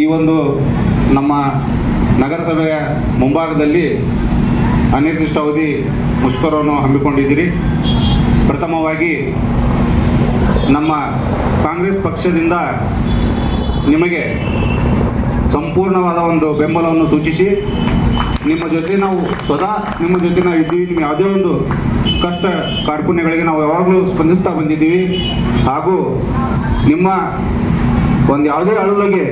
ಈ ಒಂದು ನಮ್ಮ ನಗರಸಭೆಯ ಮುಂಭಾಗದಲ್ಲಿ ಅನಿರ್ದಿಷ್ಟಾವಧಿ ಮುಷ್ಕರವನ್ನು ಹಮ್ಮಿಕೊಂಡಿದ್ದೀರಿ. ಪ್ರಥಮವಾಗಿ ನಮ್ಮ ಕಾಂಗ್ರೆಸ್ ಪಕ್ಷದಿಂದ ನಿಮಗೆ ಸಂಪೂರ್ಣವಾದ ಒಂದು ಬೆಂಬಲವನ್ನು ಸೂಚಿಸಿ, ನಿಮ್ಮ ಜೊತೆ ನಾವು ಸದಾ ನಿಮ್ಮ ಜೊತೆ ನಾವು ಇದ್ದೀವಿ. ನಿಮ್ಮ ಯಾವುದೇ ಒಂದು ಕಷ್ಟ ಕಾರ್ಪುಣ್ಯಗಳಿಗೆ ನಾವು ಯಾವಾಗಲೂ ಸ್ಪಂದಿಸ್ತಾ ಬಂದಿದ್ದೀವಿ. ಹಾಗೂ ನಿಮ್ಮ ಒಂದು ಯಾವುದೇ ಅಳುವಿಗೆ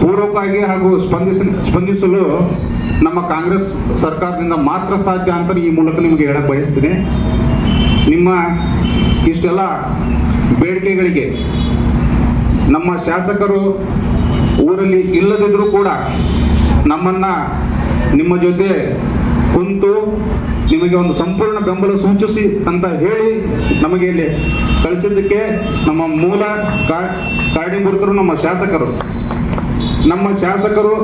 ಪೂರ್ವಕವಾಗಿ ಹಾಗೂ ಸ್ಪಂದಿಸ, ಸ್ಪಂದಿಸಲು ನಮ್ಮ ಕಾಂಗ್ರೆಸ್ ಸರ್ಕಾರದಿಂದ ಮಾತ್ರ ಸಾಧ್ಯ ಅಂತ ಈ ಮೂಲಕ ನಿಮಗೆ ಹೇಳಕ್ಕೆ ಬಯಸ್ತೀನಿ. ನಿಮ್ಮ ಇಷ್ಟೆಲ್ಲ ಬೇಡಿಕೆಗಳಿಗೆ ನಮ್ಮ ಶಾಸಕರು ಊರಲ್ಲಿ ಇಲ್ಲದಿದ್ದರೂ ಕೂಡ ನಮ್ಮನ್ನ ನಿಮ್ಮ ಜೊತೆ ಕುಂತು ನಿಮಗೆ ಒಂದು ಸಂಪೂರ್ಣ ಬೆಂಬಲ ಸೂಚಿಸಿ ಅಂತ ಹೇಳಿ ನಮಗೆ ಇಲ್ಲಿ ಕಳಿಸಿದ್ದಕ್ಕೆ ನಮ್ಮ ಮೂಲ ಕಾ- ಕಾರಣೀಭೂತರು ನಮ್ಮ ಶಾಸಕರು. ನಮ್ಮ ಶಾಸಕರು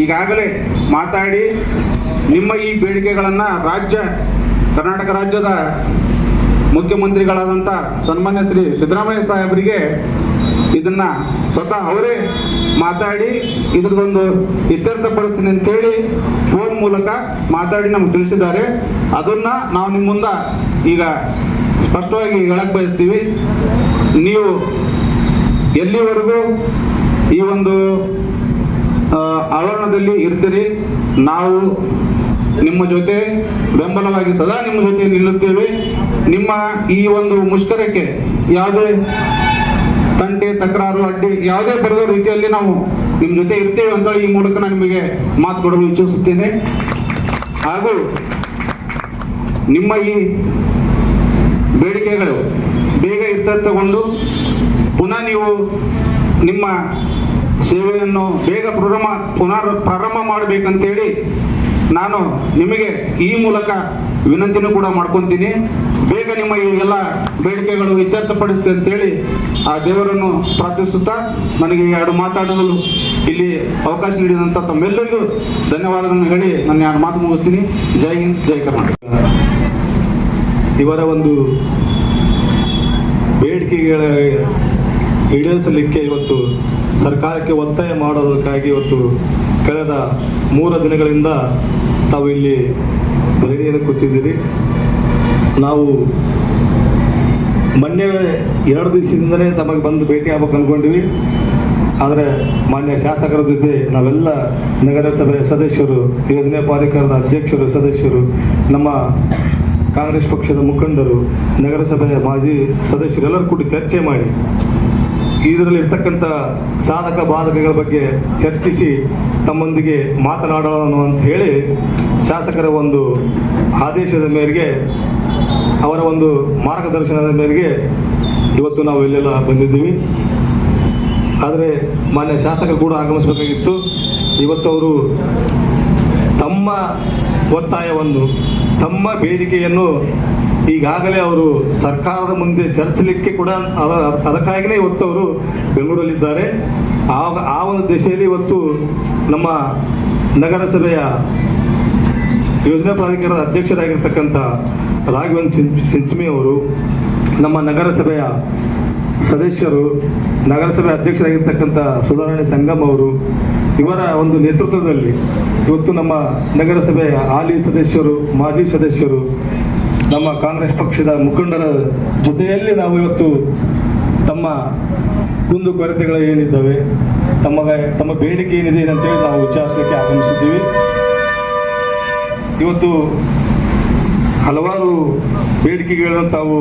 ಈಗಾಗಲೇ ಮಾತಾಡಿ ನಿಮ್ಮ ಈ ಬೇಡಿಕೆಗಳನ್ನು ರಾಜ್ಯ, ಕರ್ನಾಟಕ ರಾಜ್ಯದ ಮುಖ್ಯಮಂತ್ರಿಗಳಾದಂಥ ಸನ್ಮಾನ್ಯ ಶ್ರೀ ಸಿದ್ದರಾಮಯ್ಯ ಸಾಹೇಬರಿಗೆ ಇದನ್ನ ಸ್ವತಃ ಅವರೇ ಮಾತಾಡಿ ಇದ್ರದೊಂದು ಇತ್ಯರ್ಥಪಡಿಸ್ತೀನಿ ಅಂತೇಳಿ ಫೋನ್ ಮೂಲಕ ಮಾತಾಡಿ ನಮ್ಗೆ ತಿಳಿಸಿದ್ದಾರೆ. ಅದನ್ನ ನಾವು ನಿಮ್ಮ ಮುಂದ ಈಗ ಸ್ಪಷ್ಟವಾಗಿ ಹೇಳಕ್ ಬಯಸ್ತೀವಿ. ನೀವು ಎಲ್ಲಿವರೆಗೂ ಈ ಒಂದು ಆವರಣದಲ್ಲಿ ಇರ್ತೀರಿ, ನಾವು ನಿಮ್ಮ ಜೊತೆ ಬೆಂಬಲವಾಗಿ ಸದಾ ನಿಮ್ಮ ಜೊತೆ ನಿಲ್ಲುತ್ತೇವೆ. ನಿಮ್ಮ ಈ ಒಂದು ಮುಷ್ಕರಕ್ಕೆ ಯಾವುದೇ ತಕರಾರು ಅಡ್ಡಿ ಯಾವುದೇ ಬರದ ರೀತಿಯಲ್ಲಿ ನಾವು ನಿಮ್ಮ ಜೊತೆ ಇರ್ತೇವೆ ಅಂತ ಈ ಮೂಲಕ ನಾನು ನಿಮಗೆ ಮಾತು ಕೊಡಲು ಇಚ್ಛಿಸುತ್ತೇನೆ. ಹಾಗೂ ನಿಮ್ಮ ಈ ಬೇಡಿಕೆಗಳು ಬೇಗ ಇತ್ಯರ್ಥಗೊಂಡು ಪುನಃ ನೀವು ನಿಮ್ಮ ಸೇವೆಯನ್ನು ಬೇಗ ಪ್ರಾರಂಭ ಪುನರ್ ಪ್ರಾರಂಭ ಮಾಡಬೇಕಂತೇಳಿ ನಾನು ನಿಮಗೆ ಈ ಮೂಲಕ ವಿನಂತಿನೂ ಕೂಡ ಮಾಡ್ಕೊತೀನಿ. ಬೇಗ ನಿಮ್ಮ ಈ ಎಲ್ಲ ಬೇಡಿಕೆಗಳು ಇತ್ಯರ್ಥಪಡಿಸ್ತೆ ಅಂತೇಳಿ ಆ ದೇವರನ್ನು ಪ್ರಾರ್ಥಿಸುತ್ತಾ ನನಗೆ ಎರಡು ಮಾತಾಡಲು ಇಲ್ಲಿ ಅವಕಾಶ ನೀಡಿದಂಥ ತಮ್ಮೆಲ್ಲರಿಗೂ ಧನ್ಯವಾದಗಳನ್ನು ಹೇಳಿ ನನ್ನ ಎರಡು ಮಾತು ಮುಗಿಸ್ತೀನಿ. ಜೈ ಹಿಂದ್, ಜೈ ಕರ್ನಾಟಕ. ಇವರ ಒಂದು ಬೇಡಿಕೆಗಳ ಈಡೇರಿಸಲಿಕ್ಕೆ ಇವತ್ತು ಸರ್ಕಾರಕ್ಕೆ ಒತ್ತಾಯ ಮಾಡೋದಕ್ಕಾಗಿ ಇವತ್ತು ಕಳೆದ ಮೂರು ದಿನಗಳಿಂದ ತಾವು ಇಲ್ಲಿ ಧರಣಿಯನ್ನು ಕೂತಿದ್ದೀರಿ. ನಾವು ಮೊನ್ನೆ ಎರಡು ದಿವಸದಿಂದಲೇ ತಮಗೆ ಬಂದು ಭೇಟಿ ಆಗ್ಬೇಕು ಅಂದ್ಕೊಂಡಿವಿ ಆದರೆ ಮಾನ್ಯ ಶಾಸಕರ ಜೊತೆ ನಾವೆಲ್ಲ ನಗರಸಭೆ ಸದಸ್ಯರು, ಯೋಜನೆ ಪಾಲಿಕರದ ಅಧ್ಯಕ್ಷರು, ಸದಸ್ಯರು, ನಮ್ಮ ಕಾಂಗ್ರೆಸ್ ಪಕ್ಷದ ಮುಖಂಡರು, ನಗರಸಭೆಯ ಮಾಜಿ ಸದಸ್ಯರೆಲ್ಲರೂ ಕೂಡ ಚರ್ಚೆ ಮಾಡಿ ಇದರಲ್ಲಿ ಇರ್ತಕ್ಕಂಥ ಸಾಧಕ ಬಾಧಕಗಳ ಬಗ್ಗೆ ಚರ್ಚಿಸಿ ತಮ್ಮೊಂದಿಗೆ ಮಾತನಾಡೋಣ ಅಂತ ಹೇಳಿ ಶಾಸಕರ ಒಂದು ಆದೇಶದ ಮೇರೆಗೆ, ಅವರ ಒಂದು ಮಾರ್ಗದರ್ಶನದ ಮೇರೆಗೆ ಇವತ್ತು ನಾವು ಇಲ್ಲೆಲ್ಲ ಬಂದಿದ್ದೀವಿ. ಆದರೆ ಮಾನ್ಯ ಶಾಸಕರು ಕೂಡ ಆಗಮಿಸಬೇಕಾಗಿತ್ತು. ಇವತ್ತು ಅವರು ತಮ್ಮ ಒತ್ತಾಯವನ್ನು, ತಮ್ಮ ಬೇಡಿಕೆಯನ್ನು ಈಗಾಗಲೇ ಅವರು ಸರ್ಕಾರದ ಮುಂದೆ ಚರ್ಚಿಸಲಿಕ್ಕೆ ಕೂಡ ಅದ- ಅದಕ್ಕಾಗಿಯೇ ಇವತ್ತು ಅವರು ಬೆಂಗಳೂರಲ್ಲಿದ್ದಾರೆ. ಆ ಆ ಒಂದು ದಿಶೆಯಲ್ಲಿ ಇವತ್ತು ನಮ್ಮ ನಗರಸಭೆಯ ಯೋಜನಾ ಪ್ರಾಧಿಕಾರದ ಅಧ್ಯಕ್ಷರಾಗಿರ್ತಕ್ಕಂಥ ರಾಘವನ್ ಚಿಂಚ್ ಚಿಂಚಮಿ ಅವರು, ನಮ್ಮ ನಗರಸಭೆಯ ಸದಸ್ಯರು, ನಗರಸಭೆ ಅಧ್ಯಕ್ಷರಾಗಿರ್ತಕ್ಕಂಥ ಸುಧಾರಣೆ ಸಂಗಮ್ ಅವರು, ಇವರ ಒಂದು ನೇತೃತ್ವದಲ್ಲಿ ಇವತ್ತು ನಮ್ಮ ನಗರಸಭೆಯ ಹಾಲಿ ಸದಸ್ಯರು, ಮಾಜಿ ಸದಸ್ಯರು ನಮ್ಮ ಕಾಂಗ್ರೆಸ್ ಪಕ್ಷದ ಮುಖಂಡರ ಜೊತೆಯಲ್ಲಿ ನಾವು ಇವತ್ತು ತಮ್ಮ ಕುಂದು ಕೊರತೆಗಳು ಏನಿದ್ದಾವೆ, ತಮ್ಮ ತಮ್ಮ ಬೇಡಿಕೆ ಏನಿದೆ ಅಂತೇಳಿ ನಾವು ವಿಚಾರಿಸಲಿಕ್ಕೆ ಆಗಮಿಸಿದ್ದೀವಿ. ಇವತ್ತು ಹಲವಾರು ಬೇಡಿಕೆಗಳನ್ನು ತಾವು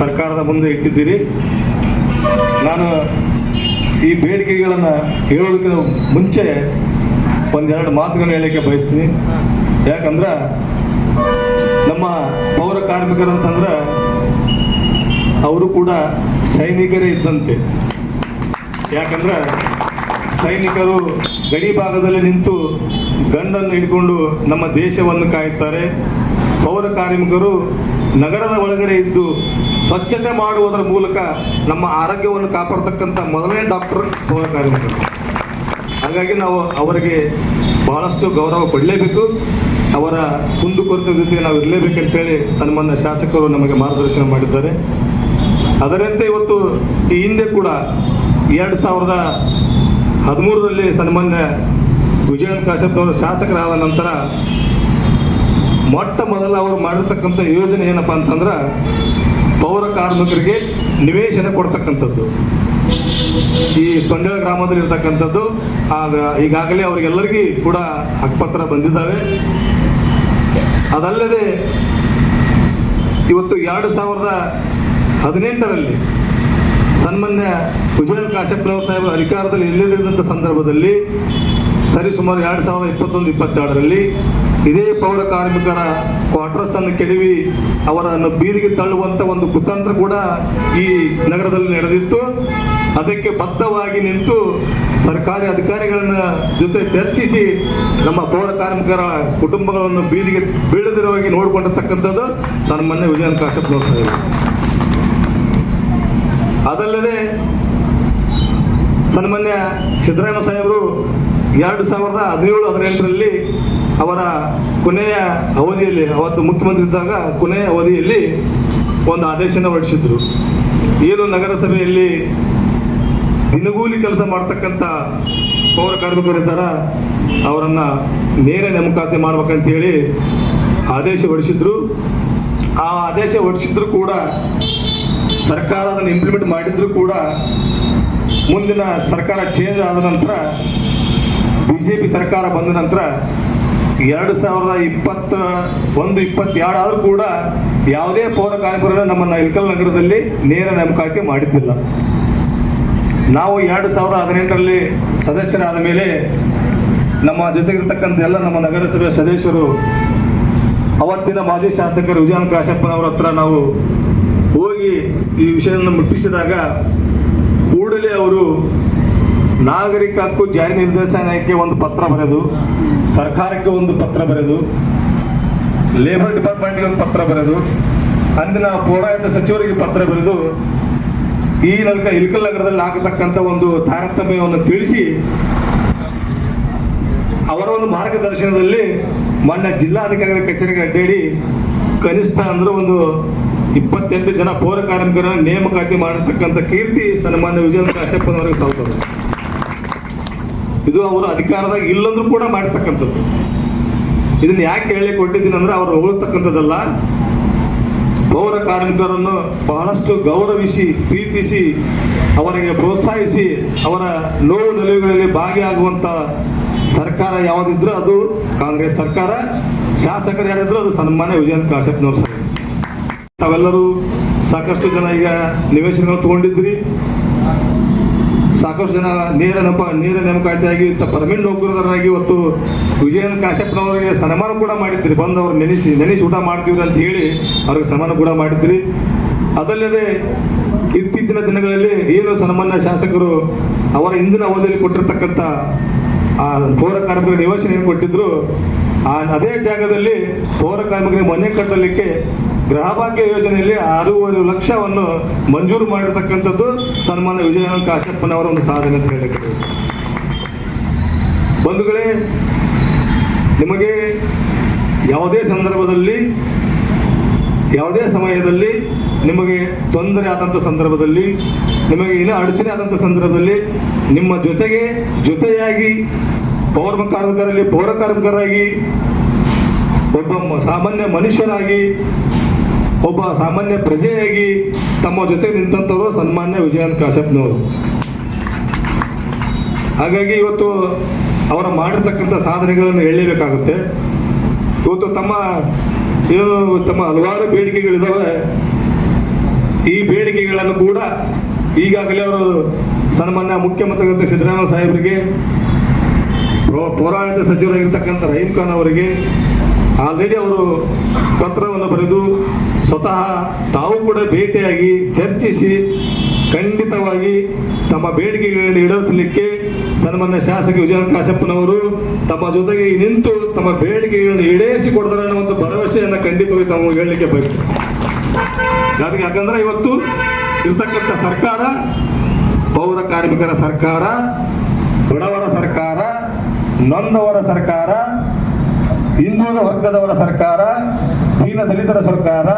ಸರ್ಕಾರದ ಮುಂದೆ ಇಟ್ಟಿದ್ದೀರಿ. ನಾನು ಈ ಬೇಡಿಕೆಗಳನ್ನು ಹೇಳೋದಕ್ಕೆ ಮುಂಚೆ ಒಂದೆರಡು ಮಾತುಗಳನ್ನು ಹೇಳಲಿಕ್ಕೆ ಬಯಸ್ತೀನಿ. ಯಾಕಂದ್ರೆ ನಮ್ಮ ಪೌರ ಕಾರ್ಮಿಕರಂತಂದ್ರೆ ಅವರು ಕೂಡ ಸೈನಿಕರೇ ಇದ್ದಂತೆ. ಯಾಕಂದ್ರೆ ಸೈನಿಕರು ಗಡಿ ಭಾಗದಲ್ಲಿ ನಿಂತು ಗಂಡನ್ನು ಹಿಡ್ಕೊಂಡು ನಮ್ಮ ದೇಶವನ್ನು ಕಾಯುತ್ತಾರೆ. ಪೌರ ಕಾರ್ಮಿಕರು ನಗರದ ಒಳಗಡೆ ಇದ್ದು ಸ್ವಚ್ಛತೆ ಮಾಡುವುದರ ಮೂಲಕ ನಮ್ಮ ಆರೋಗ್ಯವನ್ನು ಕಾಪಾಡತಕ್ಕಂಥ ಮೊದಲನೇ ಡಾಕ್ಟರ್ ಪೌರ ಕಾರ್ಮಿಕರು. ಹಾಗಾಗಿ ನಾವು ಅವರಿಗೆ ಬಹಳಷ್ಟು ಗೌರವ ಕೊಡಲೇಬೇಕು. ಅವರ ಕುಂದುಕೊರತೆ ಜೊತೆ ನಾವು ಇರಲೇಬೇಕಂತೇಳಿ ಸನ್ಮಾನ್ಯ ಶಾಸಕರು ನಮಗೆ ಮಾರ್ಗದರ್ಶನ ಮಾಡಿದ್ದಾರೆ. ಅದರಂತೆ ಇವತ್ತು ಈ ಹಿಂದೆ ಕೂಡ ಎರಡು ಸಾವಿರದ ಹದಿಮೂರರಲ್ಲಿ ಸನ್ಮಾನ್ಯ ವಿಜಯನ್ ಕಾಶ್ಯಪ್ ಅವರು ಶಾಸಕರಾದ ನಂತರ ಮೊಟ್ಟ ಮೊದಲ ಅವರು ಮಾಡಿರ್ತಕ್ಕಂಥ ಯೋಜನೆ ಏನಪ್ಪ ಅಂತಂದ್ರೆ ಪೌರ ಕಾರ್ಮಿಕರಿಗೆ ನಿವೇಶನ ಕೊಡ್ತಕ್ಕಂಥದ್ದು. ಈ ತೊಂಡೆಳ ಗ್ರಾಮದಲ್ಲಿ ಇರ್ತಕ್ಕಂಥದ್ದು ಆಗ ಈಗಾಗಲೇ ಅವರಿಗೆಲ್ಲರಿಗೂ ಕೂಡ ಹಕ್ಕುಪತ್ರ ಬಂದಿದ್ದಾವೆ. ಅದಲ್ಲದೆ ಇವತ್ತು ಎರಡು ಸಾವಿರದ ಹದಿನೆಂಟರಲ್ಲಿ ಸನ್ಮಾನ್ಯ ವಿಜಯನ್ ಕಾಶ್ಯಪ್ನವ್ರ ಸಾಹೇಬ್ ಅಧಿಕಾರದಲ್ಲಿ ಇಲ್ಲದಿದ್ದಂಥ ಸಂದರ್ಭದಲ್ಲಿ ಸರಿಸುಮಾರು ಎರಡು ಸಾವಿರದ ಇಪ್ಪತ್ತೊಂದು, ಇಪ್ಪತ್ತೆರಡರಲ್ಲಿ ಇದೇ ಪೌರ ಕಾರ್ಮಿಕರ ಕ್ವಾರ್ಟರ್ಸ್ ಅನ್ನು ಕೆಡವಿ ಅವರನ್ನು ಬೀದಿಗೆ ತಳ್ಳುವಂತ ಒಂದು ಕುತಂತ್ರ ಕೂಡ ಈ ನಗರದಲ್ಲಿ ನಡೆದಿತ್ತು. ಅದಕ್ಕೆ ಬದ್ಧವಾಗಿ ನಿಂತು ಸರ್ಕಾರಿ ಅಧಿಕಾರಿಗಳನ್ನ ಜೊತೆ ಚರ್ಚಿಸಿ ನಮ್ಮ ಪೌರ ಕಾರ್ಮಿಕರ ಕುಟುಂಬಗಳನ್ನು ಬೀದಿಗೆ ಬೀಳದಿರೋ ಹಾಗೆ ನೋಡಿಕೊಂಡಿರ್ತಕ್ಕಂಥದ್ದು ಸನ್ಮಾನ್ಯ ವಿಜಯನ್ ಕಾಶ್ಯಪ್ ನೋಡ್ತಾ ಅದಲ್ಲದೆ ಸನ್ಮಾನ್ಯ ಸಿದ್ದರಾಮಯ್ಯ ಸಾಹೇಬರು ಎರಡು ಸಾವಿರದ ಹದಿನೇಳು ಹದಿನೆಂಟರಲ್ಲಿ ಅವರ ಕೊನೆಯ ಅವಧಿಯಲ್ಲಿ, ಅವತ್ತು ಮುಖ್ಯಮಂತ್ರಿ ಇದ್ದಾಗ ಕೊನೆಯ ಅವಧಿಯಲ್ಲಿ ಒಂದು ಆದೇಶನ ಹೊರಡಿಸಿದ್ರು. ಏನು ನಗರಸಭೆಯಲ್ಲಿ ದಿನಗೂಲಿ ಕೆಲಸ ಮಾಡ್ತಕ್ಕಂಥ ಪೌರ ಕಾರ್ಮಿಕರಿದ್ದಾರ ಅವರನ್ನ ನೇರ ನೇಮಕಾತಿ ಮಾಡ್ಬೇಕಂತೇಳಿ ಆದೇಶ ಹೊರಡಿಸಿದ್ರು. ಆ ಆದೇಶ ಹೊರಡಿಸಿದ್ರು ಕೂಡ, ಸರ್ಕಾರ ಅದನ್ನು ಇಂಪ್ಲಿಮೆಂಟ್ ಮಾಡಿದ್ರು ಕೂಡ, ಮುಂದಿನ ಸರ್ಕಾರ ಚೇಂಜ್ ಆದ ನಂತರ ಬಿಜೆಪಿ ಸರ್ಕಾರ ಬಂದ ನಂತರ ಎರಡು ಸಾವಿರದ ಇಪ್ಪತ್ತ ಒಂದು, ಇಪ್ಪತ್ತೆರಡು ಆದರೂ ಕೂಡ ಯಾವುದೇ ಪೌರ ಕಾರ್ಮಿಕರನ್ನು ನಮ್ಮನ್ನ ಇಲ್ಕಲ್ ನಗರದಲ್ಲಿ ನೇರ ನೇಮಕಾತಿ ಮಾಡಿದ್ದಿಲ್ಲ. ನಾವು ಎರಡು ಸಾವಿರದ ಹದಿನೆಂಟರಲ್ಲಿ ಸದಸ್ಯರಾದ ಮೇಲೆ ನಮ್ಮ ಜೊತೆಗಿರ್ತಕ್ಕಂಥ ಎಲ್ಲ ನಮ್ಮ ನಗರಸಭೆ ಸದಸ್ಯರು, ಅವತ್ತಿನ ಮಾಜಿ ಶಾಸಕರು ವಿಜಯನ್ ಕಾಶಪ್ಪನವರ ಹತ್ರ ನಾವು ಹೋಗಿ ಈ ವಿಷಯವನ್ನು ಮುಟ್ಟಿಸಿದಾಗ ಕೂಡಲೇ ಅವರು ನಾಗರಿಕ ಹಕ್ಕು ಜಾರಿ ನಿರ್ದೇಶನಾಲಯಕ್ಕೆ ಒಂದು ಪತ್ರ ಬರೆದು, ಸರ್ಕಾರಕ್ಕೆ ಒಂದು ಪತ್ರ ಬರೆದು ಲೇಬರ್ ಡಿಪಾರ್ಟ್ಮೆಂಟ್ಗೆ ಒಂದು ಪತ್ರ ಬರೆದು, ಅಂದಿನ ಪೌರಾಯುಕ್ತ ಸಚಿವರಿಗೆ ಪತ್ರ ಬರೆದು, ಈ ನಲ್ಕ ಇಲ್ಕಲ್ ನಗರದಲ್ಲಿ ಆಗತಕ್ಕಂಥ ಒಂದು ತಾರತಮ್ಯವನ್ನು ತಿಳಿಸಿ, ಅವರ ಒಂದು ಮಾರ್ಗದರ್ಶನದಲ್ಲಿ ಮೊನ್ನೆ ಜಿಲ್ಲಾಧಿಕಾರಿಗಳ ಕಚೇರಿಗೆ ಅಡ್ಡಾಡಿ, ಕನಿಷ್ಠ ಅಂದ್ರೆ ಒಂದು ಇಪ್ಪತ್ತೆಂಟು ಜನ ಪೌರ ಕಾರ್ಮಿಕರ ನೇಮಕಾತಿ ಮಾಡಿರ್ತಕ್ಕಂಥ ಕೀರ್ತಿ ಸನ್ಮಾನ್ಯ ವಿಜಯ ಕಾಶ್ಯಪ್ಪನವರಿಗೆ ಸಲ್ತದೆ ಇದು ಅವರು ಅಧಿಕಾರದಾಗ ಇಲ್ಲಂದ್ರೂ ಕೂಡ ಮಾಡ್ತಕ್ಕಂಥದ್ದು. ಇದನ್ನ ಯಾಕೆ ಹೇಳಿ ಕೊಟ್ಟಿದ್ದೀನಿ ಅಂದ್ರೆ ಅವ್ರು ಹೋಗ್ತಕ್ಕಂಥದ್ದಲ್ಲ ಪೌರ ಕಾರ್ಮಿಕರನ್ನು ಬಹಳಷ್ಟು ಗೌರವಿಸಿ, ಪ್ರೀತಿಸಿ, ಅವರಿಗೆ ಪ್ರೋತ್ಸಾಹಿಸಿ, ಅವರ ನೋವು ನಿಲುವುಗಳಲ್ಲಿ ಭಾಗಿಯಾಗುವಂತ ಸರ್ಕಾರ ಯಾವ್ದಿದ್ರು ಅದು ಕಾಂಗ್ರೆಸ್ ಸರ್ಕಾರ, ಶಾಸಕರು ಯಾರಿದ್ರು ಅದು ಸನ್ಮಾನ್ಯ ವಿಜಯನ್ ಕಾಶ್ಯಪ್ನವ್ರ ಸರ್ ತಾವೆಲ್ಲರೂ ಸಾಕಷ್ಟು ಜನ ಈಗ ನಿವೇಶನಗಳು ತಗೊಂಡಿದ್ರಿ. ಸಾಕಷ್ಟು ಜನ ನೇರ ನೆಪ, ನೇರ ನೇಮಕಾತಿಯಾಗಿ ಪರ್ಮನೆಂಟ್ ನೌಕರರಾಗಿ ಇವತ್ತು ವಿಜಯನ್ ಕಾಶ್ಯಪ್ಪನವರಿಗೆ ಸನ್ಮಾನ ಕೂಡ ಮಾಡಿದ್ರಿ. ಬಂದು ಅವ್ರು ನೆನೆಸಿ ನೆನೆಸಿ ಊಟ ಮಾಡ್ತೀವಿ ಅಂತ ಹೇಳಿ ಅವ್ರಿಗೆ ಸನ್ಮಾನ ಕೂಡ ಮಾಡಿದ್ರಿ. ಅದಲ್ಲದೆ ಇತ್ತೀಚಿನ ದಿನಗಳಲ್ಲಿ ಏನು ಸನ್ಮಾನ್ಯ ಶಾಸಕರು ಅವರ ಹಿಂದಿನ ಅವಧಿಯಲ್ಲಿ ಕೊಟ್ಟಿರ್ತಕ್ಕಂಥ ಆ ಪೌರ ಕಾರ್ಮಿಕರ ನಿವೇಶನ ಏನು ಕೊಟ್ಟಿದ್ರು ಆ ಅದೇ ಜಾಗದಲ್ಲಿ ಪೌರ ಕಾರ್ಮಿಕರಿಗೆ ಮನೆ ಕಟ್ಟಲಿಕ್ಕೆ ಗೃಹಭಾಗ್ಯ ಯೋಜನೆಯಲ್ಲಿ ಆರೂವರೆ ಲಕ್ಷವನ್ನು ಮಂಜೂರು ಮಾಡಿರ್ತಕ್ಕಂಥದ್ದು ಸನ್ಮಾನ ವಿಜಯ ಕಾಶ್ಯಪ್ಪನವರ ಒಂದು ಸಾಧನೆ ಅಂತ ಹೇಳಿ. ಬಂಧುಗಳೇ, ನಿಮಗೆ ಯಾವುದೇ ಸಂದರ್ಭದಲ್ಲಿ, ಯಾವುದೇ ಸಮಯದಲ್ಲಿ ನಿಮಗೆ ತೊಂದರೆ ಆದಂಥ ಸಂದರ್ಭದಲ್ಲಿ, ನಿಮಗೆ ಇನ್ನೂ ಅಡಚಣೆ ಆದಂಥ ಸಂದರ್ಭದಲ್ಲಿ ನಿಮ್ಮ ಜೊತೆಗೆ ಜೊತೆಯಾಗಿ ಪೌರ ಕಾರ್ಮಿಕರಲ್ಲಿ ಪೌರ ಕಾರ್ಮಿಕರಾಗಿ ಒಬ್ಬ ಸಾಮಾನ್ಯ ಮನುಷ್ಯನಾಗಿ ಒಬ್ಬ ಸಾಮಾನ್ಯ ಪ್ರಜೆಯಾಗಿ ತಮ್ಮ ಜೊತೆ ನಿಂತಂಥವರು ಸನ್ಮಾನ್ಯ ವಿಜಯನ್ ಕಾಶ್ಯಪ್ನವರು ಹಾಗಾಗಿ ಇವತ್ತು ಅವರ ಮಾಡಿರ್ತಕ್ಕಂಥ ಸಾಧನೆಗಳನ್ನು ಹೇಳಲೇಬೇಕಾಗುತ್ತೆ ಇವತ್ತು ತಮ್ಮ ಏನು ತಮ್ಮ ಹಲವಾರು ಬೇಡಿಕೆಗಳಿದಾವೆ. ಈ ಬೇಡಿಕೆಗಳನ್ನು ಕೂಡ ಈಗಾಗಲೇ ಅವರು ಸನ್ಮಾನ್ಯ ಮುಖ್ಯಮಂತ್ರಿಗಳಂತ ಸಿದ್ದರಾಮಯ್ಯ ಸಾಹೇಬರಿಗೆ ಪೌರಾಡಳಿತ ಸಚಿವರಾಗಿರ್ತಕ್ಕಂಥ ರಹೀಂ ಖಾನ್ ಅವರಿಗೆ ಆಲ್ರೆಡಿ ಅವರು ಪತ್ರವನ್ನು ಬರೆದು ಸ್ವತಃ ತಾವು ಕೂಡ ಭೇಟಿಯಾಗಿ ಚರ್ಚಿಸಿ ಖಂಡಿತವಾಗಿ ತಮ್ಮ ಬೇಡಿಕೆಗಳನ್ನು ಈಡೇರಿಸಲಿಕ್ಕೆ ಸನ್ಮಾನ್ಯ ಶಾಸಕ ವಿಜಯ ಕಾಶಪ್ಪನವರು ತಮ್ಮ ಜೊತೆಗೆ ನಿಂತು ತಮ್ಮ ಬೇಡಿಕೆಗಳನ್ನು ಈಡೇರಿಸಿಕೊಡ್ತಾರೆ ಅನ್ನೋ ಒಂದು ಭರವಸೆಯನ್ನು ಖಂಡಿತವಾಗಿ ತಾವು ಹೇಳಲಿಕ್ಕೆ ಬಯಸ್ತಾರೆ ಅದಕ್ಕೆ ಯಾಕಂದ್ರೆ ಇವತ್ತು ಇರ್ತಕ್ಕಂಥ ಸರ್ಕಾರ, ಪೌರ ಕಾರ್ಮಿಕರ ಸರ್ಕಾರ, ಬಡವರ ಸರ್ಕಾರ, ನೊಂದವರ ಸರ್ಕಾರ, ಹಿಂದುಳಿದ ವರ್ಗದವರ ಸರ್ಕಾರ, ದೀನ ದಲಿತರ ಸರ್ಕಾರ,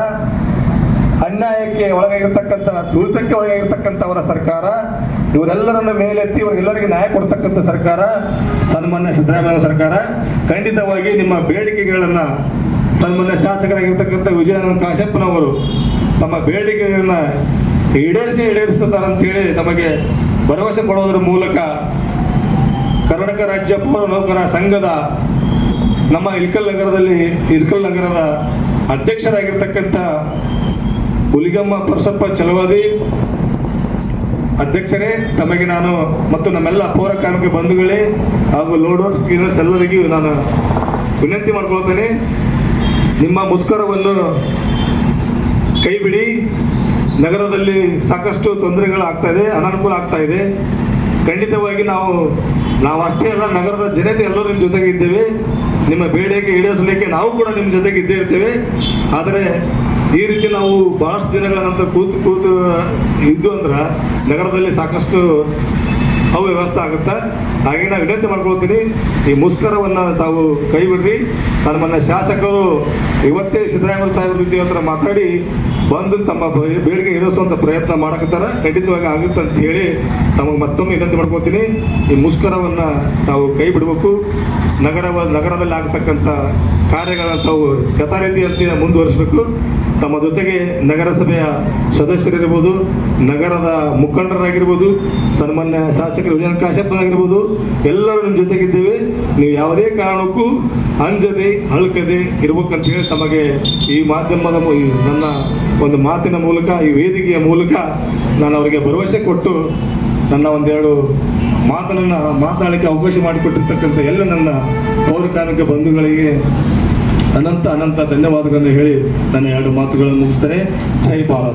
ಅನ್ಯಾಯಕ್ಕೆ ಒಳಗಾಗಿರ್ತಕ್ಕಂಥ ತುಳಿತಕ್ಕೆ ಒಳಗಾಗಿರ್ತಕ್ಕಂಥವರ ಸರ್ಕಾರ, ಇವರೆಲ್ಲರನ್ನ ಮೇಲೆತ್ತಿ ಇವರೆಲ್ಲರಿಗೆ ನ್ಯಾಯ ಕೊಡ್ತಕ್ಕಂಥ ಸರ್ಕಾರ, ಸನ್ಮಾನ್ಯ ಸಿದ್ದರಾಮಯ್ಯ ಸರ್ಕಾರ. ಖಂಡಿತವಾಗಿ ನಿಮ್ಮ ಬೇಡಿಕೆಗಳನ್ನ ಸನ್ಮಾನ್ಯ ಶಾಸಕರಾಗಿರ್ತಕ್ಕಂಥ ವಿಜಯಾನಂದ ಕಾಶಪ್ಪನವರು ತಮ್ಮ ಬೇಡಿಕೆಗಳನ್ನ ಈಡೇರಿಸಿ ಈಡೇರಿಸ್ತಾರೆ ಅಂತೇಳಿ ತಮಗೆ ಭರವಸೆ ಕೊಡೋದ್ರ ಮೂಲಕ ಕರ್ನಾಟಕ ರಾಜ್ಯ ಪೌರ ನೌಕರ ಸಂಘದ ನಮ್ಮ ಇಲ್ಕಲ್ ನಗರದಲ್ಲಿ ಇಲ್ಕಲ್ ನಗರದ ಅಧ್ಯಕ್ಷರಾಗಿರ್ತಕ್ಕಂಥ ಹುಲಿಗಮ್ಮ ಪರಸಪ್ಪ ಚಲವಾದಿ ಅಧ್ಯಕ್ಷರೇ, ತಮಗೆ ನಾನು ಮತ್ತು ನಮ್ಮೆಲ್ಲ ಪೌರ ಕಾರ್ಮಿಕ ಬಂಧುಗಳೇ ಹಾಗೂ ಲೋಡರ್ಸ್ ಕ್ಲೀನರ್ಸ್ ಎಲ್ಲರಿಗೂ ನಾನು ವಿನಂತಿ ಮಾಡ್ಕೊಳ್ತೇನೆ. ನಿಮ್ಮ ಮುಸ್ಕರವನ್ನು ಕೈಬಿಡಿ. ನಗರದಲ್ಲಿ ಸಾಕಷ್ಟು ತೊಂದರೆಗಳಾಗ್ತಾ ಇದೆ ಅನಾನುಕೂಲ ಆಗ್ತಾ ಇದೆ ಖಂಡಿತವಾಗಿ ನಾವು ನಾವು ಅಷ್ಟೇ ಅಲ್ಲ, ನಗರದ ಜನತೆ ಎಲ್ಲರೂ ನಿಮ್ಮ ಜೊತೆಗೆ ಇದ್ದೇವೆ. ನಿಮ್ಮ ಬೇಡಿಕೆ ಈಡೇರಿಸಲಿಕ್ಕೆ ನಾವು ಕೂಡ ನಿಮ್ಮ ಜೊತೆಗೆ ಇದ್ದೇ ಇರ್ತೇವೆ. ಆದರೆ ಈ ರೀತಿ ನಾವು ಬಹಳಷ್ಟು ದಿನಗಳ ನಂತರ ಕೂತು ಕೂತು ಇದ್ದು ಅಂದ್ರೆ ನಗರದಲ್ಲಿ ಸಾಕಷ್ಟು ಅವ್ಯವಸ್ಥೆ ಆಗುತ್ತೆ? ಹಾಗೆ ನಾವು ವಿನಂತಿ ಮಾಡ್ಕೊಳ್ತೀನಿ, ಈ ಮುಷ್ಕರವನ್ನು ತಾವು ಕೈಬಿಡ್ರಿ. ಸನ್ಮಾನ್ಯ ಶಾಸಕರು, ಇವತ್ತೇ ಸಿದ್ದರಾಮಯ್ಯ ಸಾಹೇಬ್ರ ಜೊತೆ ಮಾತಾಡಿ ಬಂದು ತಮ್ಮ ಬೇಡಿಕೆ ಈಡೇರಿಸುವಂತ ಪ್ರಯತ್ನ ಮಾಡಕತ್ತಾರ. ಖಂಡಿತವಾಗಿ ಆಗುತ್ತೆ ಅಂತ ಹೇಳಿ ತಮಗೆ ಮತ್ತೊಮ್ಮೆ ವಿನಂತಿ ಮಾಡ್ಕೊತೀನಿ ಈ ಮುಷ್ಕರವನ್ನ ನಾವು ಕೈ ಬಿಡಬೇಕು. ನಗರ ನಗರದಲ್ಲಿ ಆಗತಕ್ಕಂತ ಕಾರ್ಯಗಳನ್ನ ತಾವು ಯಥಾರೀತಿಯಂತೆ ಮುಂದುವರಿಸಬೇಕು. ತಮ್ಮ ಜೊತೆಗೆ ನಗರಸಭೆಯ ಸದಸ್ಯರಿರ್ಬೋದು, ನಗರದ ಮುಖಂಡರಾಗಿರ್ಬೋದು, ಸನ್ಮಾನ್ಯ ಶಾಸಕರು ವಿಜಯನ್ ಕಾಶ್ಯಪ್ಪನಾಗಿರ್ಬೋದು ಎಲ್ಲರೂ ನಿಮ್ಮ ಜೊತೆಗಿದ್ದೇವೆ. ನೀವು ಯಾವುದೇ ಕಾರಣಕ್ಕೂ ಅಂಜದೆ, ಅಳ್ಕದೆ ಇರ್ಬೇಕಂತ ಹೇಳಿ ತಮಗೆ ಈ ಮಾಧ್ಯಮದ ನನ್ನ ಒಂದು ಮಾತಿನ ಮೂಲಕ, ಈ ವೇದಿಕೆಯ ಮೂಲಕ ನಾನು ಅವರಿಗೆ ಭರವಸೆ ಕೊಟ್ಟು ನನ್ನ ಒಂದೆರಡು ಮಾತನ್ನ ಮಾತನಾಡಲಿಕ್ಕೆ ಅವಕಾಶ ಮಾಡಿಕೊಟ್ಟಿರ್ತಕ್ಕಂಥ ಎಲ್ಲ ನನ್ನ ಪೌರ ಕಾರ್ಮಿಕ ಬಂಧುಗಳಿಗೆ ಅನಂತ ಅನಂತ ಧನ್ಯವಾದಗಳನ್ನು ಹೇಳಿ ನನ್ನ ಎರಡು ಮಾತುಗಳನ್ನು ಮುಗಿಸ್ತಾರೆ ಜೈ ಭಾರತ್.